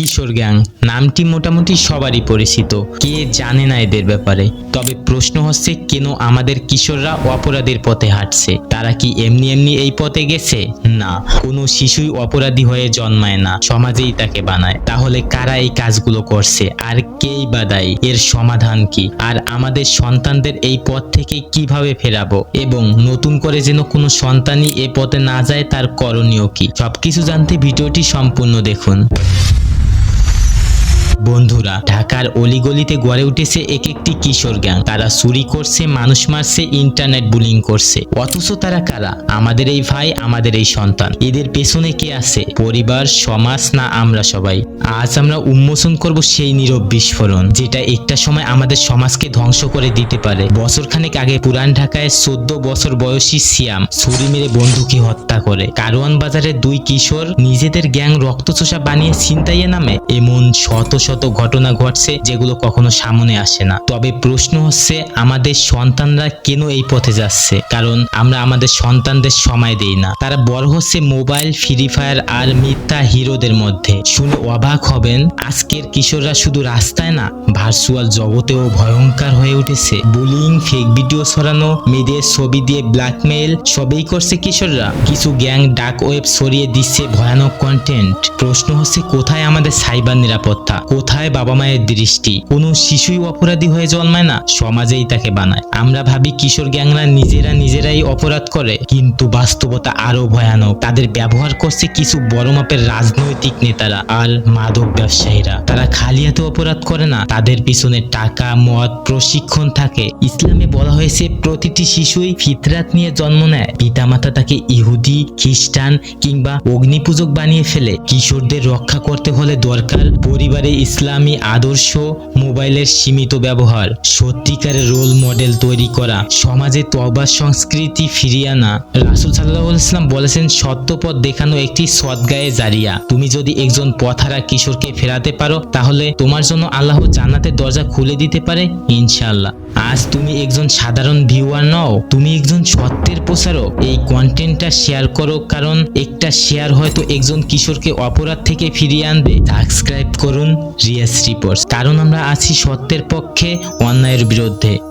কিশোর gang. নামটি মোটামুটি সবারই পরিচিত। কে জানে না এদের ব্যাপারে। তবে প্রশ্ন হচ্ছে, কেন আমাদের কিশোররা অপরাধের পথে হাঁটছে? তারা কি এমনি এমনি এই পথে গেছে? না। কোনো শিশুই অপরাধী হয়ে জন্মায় না। সমাজেই তাকে বানায়। তাহলে কারা এই কাজগুলো করছে? আর কেই বা দায়ী? এর সমাধান কি? আর আমাদের সন্তানদের এই পথ থেকে কীভাবে ফেরাবো? এবং নতুন করে যেন কোনো সন্তানই এ পথে না যায়, তার করণীয় কি? সবকিছু জানতে ভিডিওটি সম্পূর্ণ দেখুন। বন্ধুরা, ঢাকার অলিগলিতে গড়ে উঠেছে এক একটি কিশোর গ্যাং। তারা চুরি করছে, মানুষ মারছে, ইন্টারনেট বুলিং করছে। অথচ তারা কারা? আমাদের এই ভাই, আমাদের এই সন্তান। এদের পেছনে কে আছে? পরিবার, সমাজ না আমরা সবাই? আজ আমরা উন্মোচন করব সেই নীরব বিস্ফোরণ, যেটা একটা সময় আমাদের সমাজকে ধ্বংস করে দিতে পারে। বছরখানেক আগে পুরান ঢাকায় চোদ্দ বছর বয়সী সিয়াম ছুরি মেরে বন্ধুকে হত্যা করে। কারওয়ান বাজারে দুই কিশোর নিজেদের গ্যাং রক্তচোষা বানিয়ে ছিনতাইয়ে নামে। এমন শত শত ঘটনা ঘটছে যেগুলো কখনো সামনে আসে না। তবে প্রশ্ন হচ্ছে, আমাদের সন্তানরা কেন এই পথে যাচ্ছে? কারণ আমরা আমাদের সন্তানদের সময় দেই না। তারা বড় হচ্ছে মোবাইল ফ্রি ফায়ার আর মিথ্যা হিরোদের মধ্যে। শুনে অবাক হবেন, আজকের কিশোররা শুধু রাস্তায় না ভার্চুয়াল জগতেও ভয়ঙ্কর হয়ে উঠেছে। বুলিং ফেক ভিডিও ছড়ানো, মেয়েদের ছবি দিয়ে ব্ল্যাকমেইল সবই করছে কিশোররা। কিছু গ্যাং ডাক ওয়েব ছড়িয়ে দিচ্ছে ভয়ানক কন্টেন্ট প্রশ্ন হচ্ছে, কোথায় আমাদের সাইবার নিরাপত্তা? কোথায় বাবা মায়ের দৃষ্টি? কোনো শিশুই অপরাধী হয়ে জন্মায় না, সমাজেই তাকে বানায়। আমরা ভাবি কিশোর গ্যাংরা নিজেরা নিজেরাই অপরাধ করে, কিন্তু বাস্তবতা আরও ভয়ানক। তাদের ব্যবহার করছে কিছু বড় মাপের রাজনৈতিক নেতারা আর মাদক ব্যবসায়ীরা। তারা খালি হাতে অপরাধ করে না, তাদের পিছনে টাকা, মদ, প্রশিক্ষণ থাকে। ইসলামে বলা হয়েছে, প্রতিটি শিশুই ফিতরাত নিয়ে জন্ম নেয়। পিতামাতা তাকে ইহুদি, খ্রিস্টান কিংবা অগ্নিপূজক বানিয়ে ফেলে। কিশোরদের রক্ষা করতে হলে দরকার পরিবারে ইসলামী আদর্শ মোবাইলের সীমিত ব্যবহার, সত্যিকারের রোল মডেল তৈরি করা, সমাজে তবা সংস্কৃতি ফিরিয়ে আনা। রাসুল সাল্লাহ ইসলাম বলেছেন, সত্যপথ দেখানো একটি সৎগায়ে জারিয়া। তুমি যদি একজন পথারা কিশোরকে ফেরাতে পারো, তাহলে তোমার জন্য আল্লাহ জান্নাতের দরজা খুলে দিতে পারে, ইনশাআল্লাহ। আজ তুমি একজন সাধারণ ভিউয়ার নও, তুমি একজন সত্যের প্রচারক এই কন্টেন্টটা শেয়ার করো, কারণ একটা শেয়ার হয়তো একজন কিশোরকে অপরাধ থেকে ফিরিয়ে আনবে। সাবস্ক্রাইব করুন রিয়াস রিপোর্টস কারণ আমরা আছি সত্যের পক্ষে, অন্যায়ের বিরুদ্ধে।